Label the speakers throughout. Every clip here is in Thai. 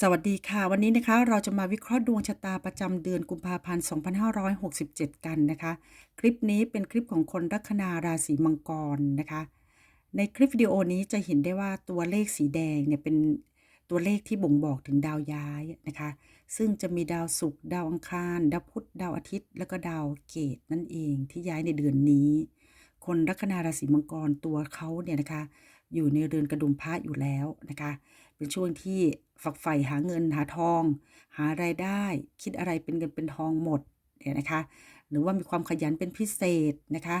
Speaker 1: สวัสดีค่ะ วันนี้นะคะเราจะมาวิเคราะห์ดวงชะตาประจำเดือนกุมภาพันธ์ 2567 กันนะคะ คลิปนี้เป็นคลิปของคนลัคนาราศีมังกรนะคะ ในคลิปวิดีโอนี้จะเห็นได้ว่าตัวเลขสีแดงเนี่ยเป็นตัวเลขที่บ่งบอกถึงดาวย้ายนะคะ ซึ่งจะมีดาวศุกร์ดาวอังคาร ดาวพุธดาวอาทิตย์ แล้วก็ดาวเกตนั่นเองที่ย้ายในเดือนนี้ คนลัคนาราศีมังกรตัวเขาเนี่ยนะคะ อยู่ในเรือนกระดุมพระอยู่แล้วนะคะ เป็นช่วงที่ฝักใฝ่หาเงินหาทอง หารายได้ คิดอะไรเป็นเงินเป็นทองหมดเนี่ยนะคะ หรือว่ามีความขยันเป็นพิเศษนะคะ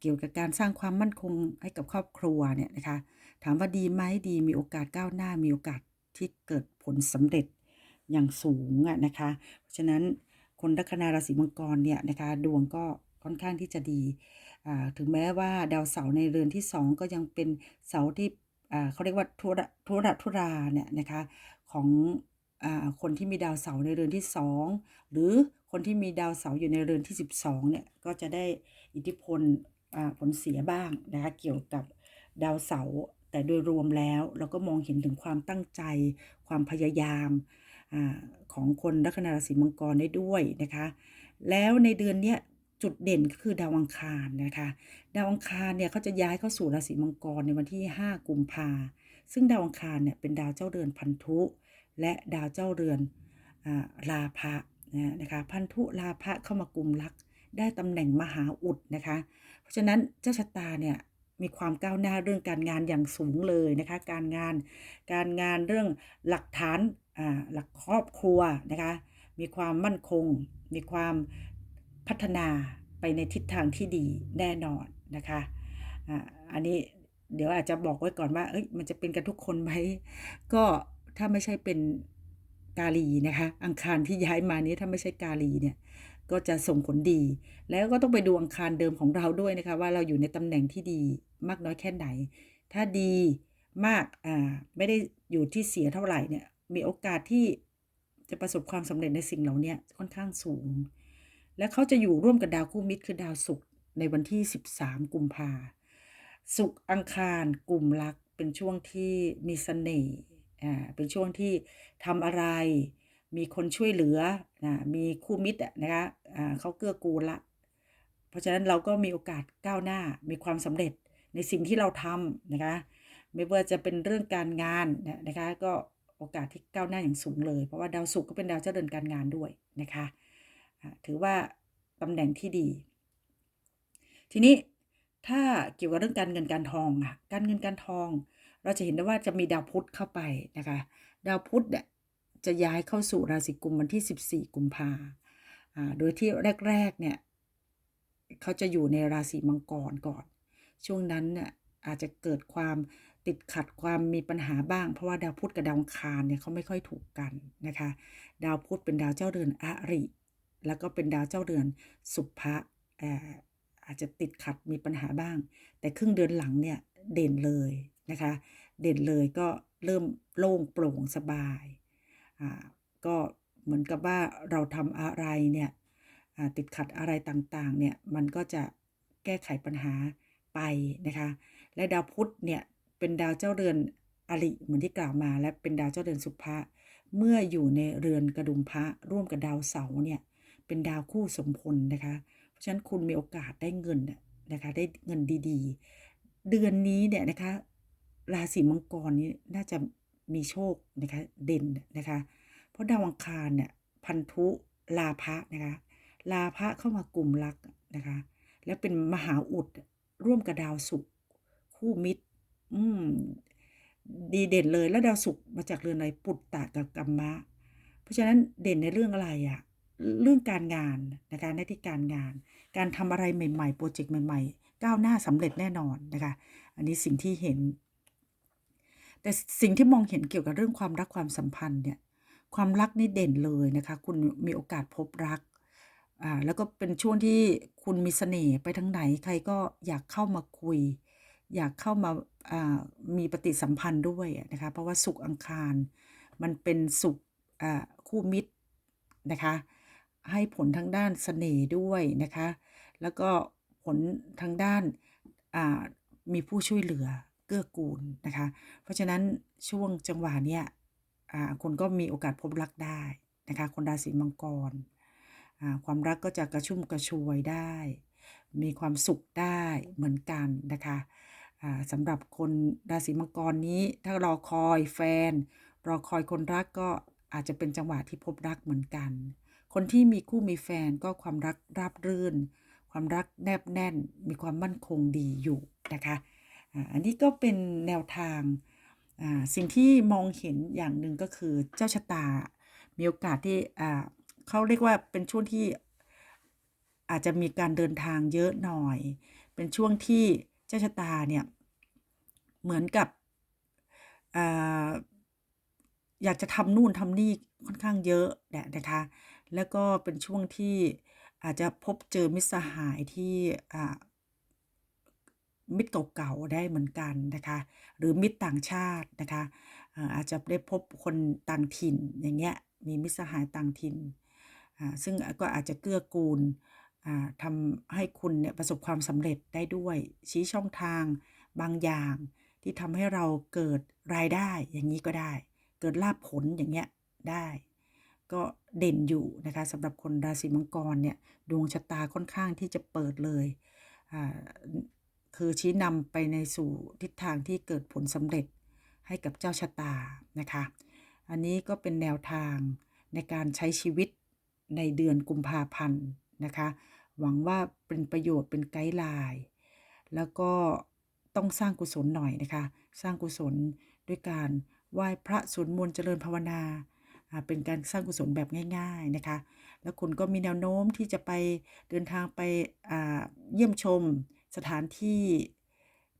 Speaker 1: เกี่ยวกับการสร้างความมั่นคงให้กับครอบครัวเนี่ยนะคะ ถามว่าดีไหมดีมีโอกาสก้าวหน้ามีโอกาสที่เกิดผลสำเร็จอย่างสูงอะนะคะ เพราะฉะนั้นคนลัคนาราศีมังกรเนี่ยนะคะดวงก็ ค่อนข้างที่จะดี ถึงแม้ว่าดาวเสาร์ในเรือนที่สองก็ยังเป็นเสาร์ที่เขาเรียกว่าทุระทุระทุราเนี่ยนะคะของอคนที่มีดาวเสาร์ในเรือนที่สองหรือคนที่มีดาวเสาร์อยู่ในเรือนที่ 12เนี่ยก็จะได้อิทธิพลผลเสียบ้างนะคะเกี่ยวกับดาวเสาร์แต่โดยรวมแล้วเราก็มองเห็นถึงความตั้งใจ ความพยายามอของคนลัคนาราศีมังกรได้ด้วยนะคะ แล้วในเดือนเนี้ย จุดเด่นก็คือดาวอังคารนะคะ ดาวอังคารเนี่ยเขาจะย้ายเข้าสู่ราศีมังกรในวันที่ 5 กุมภาซึ่งดาวอังคารเนี่ยเป็นดาวเจ้าเรือนพันธุ และดาวเจ้าเรือนอลาภะนะคะพันธุลาภะเข้ามากุมลักได้ตำแหน่งมหาอุดนะคะ เพราะฉะนั้นเจ้าชะตาเนี่ยมีความก้าวหน้าเรื่องการงานอย่างสูงเลยนะคะ การงานการงานเรื่องหลักฐานหลักครอบครัวนะคะ มีความมั่นคง มีความ พัฒนาไปในทิศทางที่ดีแน่นอนนะคะอ่าอันนี้เดี๋ยวอาจจะบอกไว้ก่อนว่าเอ้ยมันจะเป็นกันทุกคนไหมก็ถ้าไม่ใช่เป็นกาลีนะคะอังคารที่ย้ายมานี้ถ้าไม่ใช่กาลีเนี่ยก็จะส่งผลดี แล้วก็ต้องไปดูอังคารเดิมของเราด้วยนะคะ ว่าเราอยู่ในตำแหน่งที่ดีมากน้อยแค่ไหน ถ้าดีมากอ่าไม่ได้อยู่ที่เสียเท่าไหร่เนี่ยมีโอกาสที่จะประสบความสำเร็จในสิ่งเหล่านี้ค่อนข้างสูง และเขาจะอยู่ร่วมกับดาวคู่มิตรคือดาวศุกร์ในวันที่ 13 กุมภาศุกร์อังคารกลุ่มรักเป็นช่วงที่มีเสน่ห์อ่าเป็นช่วงที่ทำอะไร มีคนช่วยเหลือนะมีคู่มิตรนะคะอ่าเขาเกื้อกูลละ เพราะฉะนั้นเราก็มีโอกาสก้าวหน้ามีความสำเร็จในสิ่งที่เราทำนะคะไม่ว่าจะเป็นเรื่องการงานนะนะคะก็โอกาสที่ก้าวหน้าอย่างสูงเลย เพราะว่าดาวศุกร์ก็เป็นดาวเจ้าเรือนการงานด้วยนะคะ ถือว่าตำแหน่งที่ดี ทีนี้ถ้าเกี่ยวกับเรื่องการเงินการทองอะการเงินการทอง เราจะเห็นได้ว่าจะมีดาวพุธเข้าไปนะคะ ดาวพุธเนี่ยจะย้ายเข้าสู่ราศีกุมวันที่ 14 กุมภาอ่าโดยที่แรกๆเนี่ยเขาจะอยู่ในราศีมังกรก่อน ช่วงนั้นเนี่ยอาจจะเกิดความติดขัดความมีปัญหาบ้าง เพราะว่าดาวพุธกับดาวคารเนี่ยเขาไม่ค่อยถูกกันนะคะ ดาวพุธเป็นดาวเจ้าเรือนอริ แล้วก็เป็นดาวเจ้าเรือนสุภะเอ่อาจจะติดขัดมีปัญหาบ้าง แต่ครึ่งเดือนหลังเนี่ยเด่นเลยนะคะ เด่นเลยก็เริ่มโล่งโปร่งสบายอ่าก็เหมือนกับว่าเราทำอะไรเนี่ยอ่าติดขัดอะไรต่างๆเนี่ยมันก็จะแก้ไขปัญหาไปนะคะและดาวพุธเนี่ยเป็นดาวเจ้าเรือนอริเหมือนที่กล่าวมา และเป็นดาวเจ้าเรือนสุภะเมื่ออยู่ในเรือนกระดุมพระร่วมกับดาวเสาร์เนี่ย เป็นดาวคู่สมพลนะคะ เพราะฉะนั้นคุณมีโอกาสได้เงินนะคะ ได้เงินดีๆ เดือนนี้เนี่ยนะคะ ราศีมังกรนี้น่าจะมีโชคนะคะ เด่นนะคะ เพราะดาวอังคารเนี่ยพันธุลาภะนะคะ ลาภะเข้ามากลุ่มรักนะคะ แล้วเป็นมหาอุดร่วมกับดาวศุกร์คู่มิตร อืมดีเด่นเลยแล้วดาวศุกร์มาจากเรือนอะไรปุตตะกับกัมมะ เพราะฉะนั้นเด่นในเรื่องอะไรอะ เรื่องการงานนะคะหน้าที่การงาน การทำอะไรใหม่ๆโปรเจกต์ใหม่ ๆ ก้าวหน้าสำเร็จแน่นอนนะคะอันนี้สิ่งที่เห็น แต่สิ่งที่มองเห็นเกี่ยวกับเรื่องความรักความสัมพันธ์เนี่ยความรักนี่เด่นเลยนะคะ คุณมีโอกาสพบรักอ่าแล้วก็เป็นช่วงที่คุณมีเสน่ห์ไปทั้งไหน ใครก็อยากเข้ามาคุย อยากเข้ามาอ่ามีปฏิสัมพันธ์ด้วยนะคะ เพราะว่าสุขอังคาร มันเป็นสุขอ่าคู่มิตรนะคะ ให้ผลทางด้านเสน่ห์ด้วยนะคะ แล้วก็ผลทางด้านมีผู้ช่วยเหลือเกื้อกูลนะคะ เพราะฉะนั้นช่วงจังหวะเนี้ยคุณก็มีโอกาสพบรักได้นะคะ คนราศีมังกร ความรักก็จะกระชุ่มกระชวยได้ มีความสุขได้เหมือนกันนะคะสำหรับคนราศีมังกรนี้ถ้ารอคอยแฟน รอคอยคนรักก็อาจจะเป็นจังหวะที่พบรักเหมือนกัน คนที่มีคู่มีแฟนก็ความรักราบรื่น ความรักแนบแน่น มีความมั่นคงดีอยู่นะคะอันนี้ก็เป็นแนวทางสิ่งที่มองเห็นอย่างหนึ่งก็คือเจ้าชะตา มีโอกาสที่เขาเรียกว่าเป็นช่วงที่อาจจะมีการเดินทางเยอะหน่อย เป็นช่วงที่เจ้าชะตาเนี่ยเหมือนกับออยากจะทำนู่นทำนี่ค่อนข้างเยอะแหละนะคะ แล้วก็เป็นช่วงที่อาจจะพบเจอมิตรสหายที่มิตรเก่าๆได้เหมือนกันนะคะ หรือมิตรต่างชาตินะคะอาจจะได้พบคนต่างถิ่นอย่างเงี้ยมีมิตรสหายต่างถิ่นอ่าซึ่งก็อาจจะเกื้อกูลทำให้คุณเนี่ยประสบความสำเร็จได้ด้วย ชี้ช่องทางบางอย่างที่ทำให้เราเกิดรายได้อย่างนี้ก็ได้ เกิดลาภผลอย่างเงี้ยได้ ก็เด่นอยู่นะคะสำหรับคนราศีมังกรเนี่ยดวงชะตาค่อนข้างที่จะเปิดเลยคือชี้นำไปในสู่ทิศทางที่เกิดผลสำเร็จให้กับเจ้าชะตานะคะ อันนี้ก็เป็นแนวทางในการใช้ชีวิตในเดือนกุมภาพันธ์นะคะ หวังว่าเป็นประโยชน์เป็นไกด์ไลน์แล้วก็ต้องสร้างกุศลหน่อยนะคะ สร้างกุศลด้วยการไหว้พระสวดมนต์เจริญภาวนา เป็นการสร้างกุศลแบบง่าย ๆนะคะ แล้วคุณก็มีแนวโน้มที่จะไปเดินทางไปเยี่ยมชมสถานที่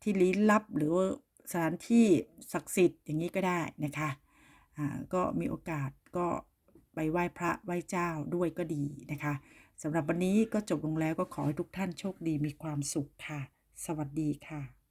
Speaker 1: ที่ลี้ลับหรือว่าสถานที่ศักดิ์สิทธิ์อย่างนี้ก็ได้นะคะก็มีโอกาสก็ไปไหว้พระไหว้เจ้าด้วยก็ดีนะคะสำหรับวันนี้ก็จบลงแล้วก็ขอให้ทุกท่านโชคดีมีความสุขค่ะ สวัสดีค่ะ